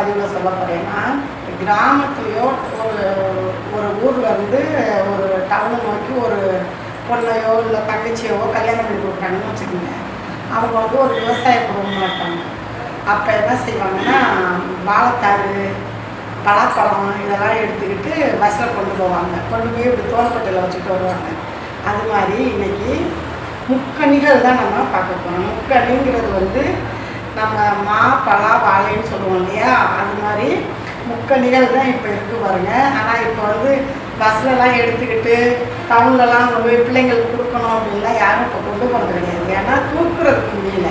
பதிவில் சொல்ல போகிறேன்னா கிராமத்துலேயோ ஒரு ஒரு ஊரில் இருந்து ஒரு டவுனை நோக்கி ஒரு பொண்ணையோ இல்லை தங்கச்சியோ கல்யாணம் பண்ணி கொடுக்குறாங்கன்னு வச்சுக்கோங்க. அவங்க வந்து ஒரு விவசாய குடும்பமாக இருப்பாங்க. அப்போ என்ன செய்வாங்கன்னா வாழைத்தாறு பலாப்பழம் இதெல்லாம் எடுத்துக்கிட்டு பஸ்ஸில் கொண்டு போவாங்க. கொண்டு போய் இப்படி தோல்பட்டையில் வச்சுட்டு வருவாங்க. அது மாதிரி இன்னைக்கு முக்கணிகள் தான் நம்ம பார்க்க போகிறோம் முக்கணிங்கிறது வந்து நம்ம மா பலா வாழைன்னு சொல்லுவோம் இல்லையா? அது மாதிரி முக்கணிகள் தான் இப்போ இருக்கு பாருங்க. ஆனால் இப்போ வந்து பஸ்லலாம் எடுத்துக்கிட்டு டவுன்லலாம் கொண்டு போய் பிள்ளைங்களுக்கு கொடுக்கணும் அப்படின்லாம் யாரும் இப்போ கொண்டு போகிறது கிடையாது. ஏன்னா தூக்குறதுக்கு முடியல.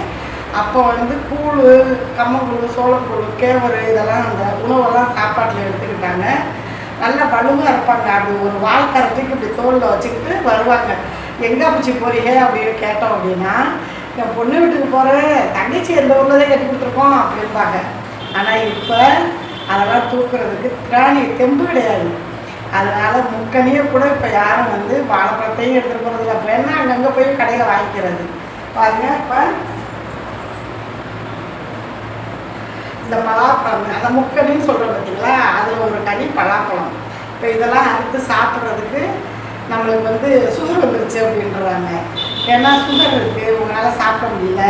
அப்போ வந்து கூழ் கம்மங்கூழ் சோளக்கூழ் கேவரு இதெல்லாம் அந்த உணவெல்லாம் சாப்பாட்டில் எடுத்துக்கிட்டாங்க. நல்லா வலுவாக இருப்பாங்க. அப்படி ஒரு வாழ்க்கரத்துக்கு இப்படி தோளில் வச்சுக்கிட்டு வருவாங்க. எங்கே பிடிச்சி போறீங்க? அப்படின்னு கேட்டோம் அப்படின்னா என் பொண்ணு வீட்டுக்கு போகிறேன் தங்கச்சி எந்த ஊரில் தான் கட்டி கொடுத்துருக்கோம் அப்படிம்பாங்க. ஆனால் இப்போ அதெல்லாம் தூக்குறதுக்கு திராணி தெம்பு கிடையாது. அதனால முக்கனியே கூட இப்போ யாரும் வந்து வாழைப்பழத்தையும் எடுத்துகிட்டு போகிறதில்ல இப்போ என்ன அங்கங்கே போய் கடையில் வாங்கிக்கிறது? பாருங்க இப்போ இந்த பலாப்பழம் அந்த முக்கனின்னு சொல்கிறோம் பார்த்தீங்களா அதில் ஒரு கனி பலாப்பழம். இப்போ இதெல்லாம் அறுத்து சாப்பிட்றதுக்கு நம்மளுக்கு வந்து சுகர் வந்துருச்சு அப்படின்றாங்க. ஏன்னா சுகர் இருக்குது உங்களால் சாப்பிட முடியல.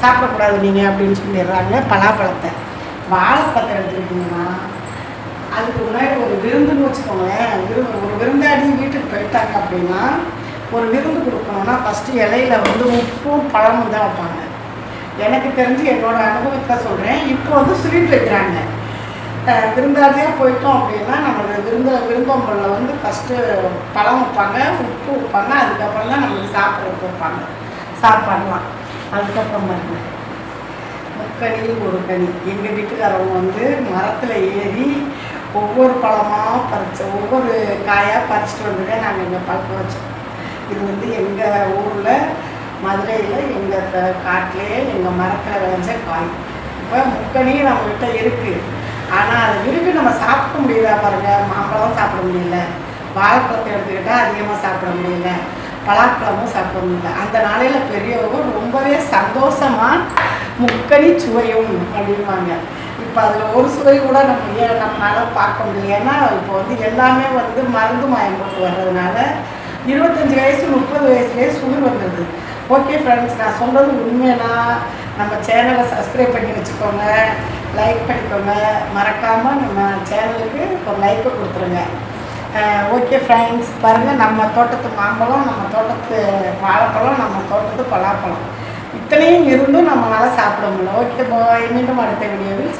சாப்பிடக்கூடாது நீங்கள் அப்படின்னு சொல்லிடுறாங்க பலாப்பழத்தை. வாழைப்பழத்தை எடுத்துக்கிட்டிங்கன்னா அதுக்கு முன்னாடி ஒரு விருந்துன்னு வச்சுக்கோங்களேன். விருந்து ஒரு விருந்தாடி வீட்டுக்கு போயிட்டாங்க அப்படின்னா ஒரு விருந்து கொடுக்கணும்னா ஃபஸ்ட்டு இலையில வந்து உப்பும் பழமும் தான் வைப்பாங்க. எனக்கு தெரிஞ்சு என்னோடய அனுபவத்தை சொல்கிறேன் இப்போ வந்து ஸ்வீட் வைக்கிறாங்க. விருந்தாளியாக போயிட்டோம் அப்படின்னா நம்மளோட விருந்த விருந்தோம்பலில் வந்து ஃபஸ்ட்டு பழம் வைப்பாங்க உப்பு வைப்பாங்க அதுக்கப்புறம் தான் நம்மளுக்கு சாப்பிட்றதுக்கு வைப்பாங்க. சாப்பாடலாம். அதுக்கப்புறம் பாருங்க. முக்கனி ஒரு கனி. எங்கள் வீட்டுக்காரவங்க வந்து மரத்தில் ஏறி ஒவ்வொரு பழமாக பறிச்சு ஒவ்வொரு காயாக பறிச்சுட்டு வந்துட்டு நாங்கள் எங்கள் பழக்க வச்சோம் இது வந்து எங்கள் ஊரில் மதுரையில் எங்கள் காட்டிலே எங்கள் மரத்தில் விளைஞ்ச காய். இப்போ முக்கனியும் நம்மகிட்ட இருக்குது ஆனால் அதை விரும்பி நம்ம சாப்பிட முடியல பாருங்க. மாம்பழம் சாப்பிட முடியல. வாழைப்பழத்தை எடுத்துக்கிட்டால் அதிகமாக சாப்பிட முடியல. பலாப்பழமும் சாப்பிட முடியல. அந்த நாளையில் பெரியவங்க ரொம்பவே சந்தோஷமாக முக்கனி சுவையும் அப்படிம்பாங்க. இப்போ அதில் ஒரு சுவை கூட நம்ம ஏன் நம்மளால பார்க்க முடியல. ஏன்னா இப்போ வந்து எல்லாமே வந்து மருந்து மாயம் போட்டு வர்றதுனால இருபத்தஞ்சி வயசு முப்பது வயசுலேயே சுகர் வந்துடுது ஓகே ஃப்ரெண்ட்ஸ் நான் சொல்கிறது உண்மைனா நம்ம சேனலை சப்ஸ்கிரைப் பண்ணி வச்சுக்கோங்க. லைக் பண்ணிக்கோங்க. மறக்காமல் நம்ம சேனலுக்கு ஒரு லைக்கை கொடுத்துருங்க. ஓகே ஃப்ரெண்ட்ஸ் பாருங்கள் நம்ம தோட்டத்து மாம்பழம் நம்ம தோட்டத்து வாழைப்பழம் நம்ம தோட்டத்து பலாப்பழம். இத்தனையும் இருந்தும் நம்மளால் சாப்பிட முடியல. ஓகே பாய் மீண்டும் அடுத்த வீடியோவில்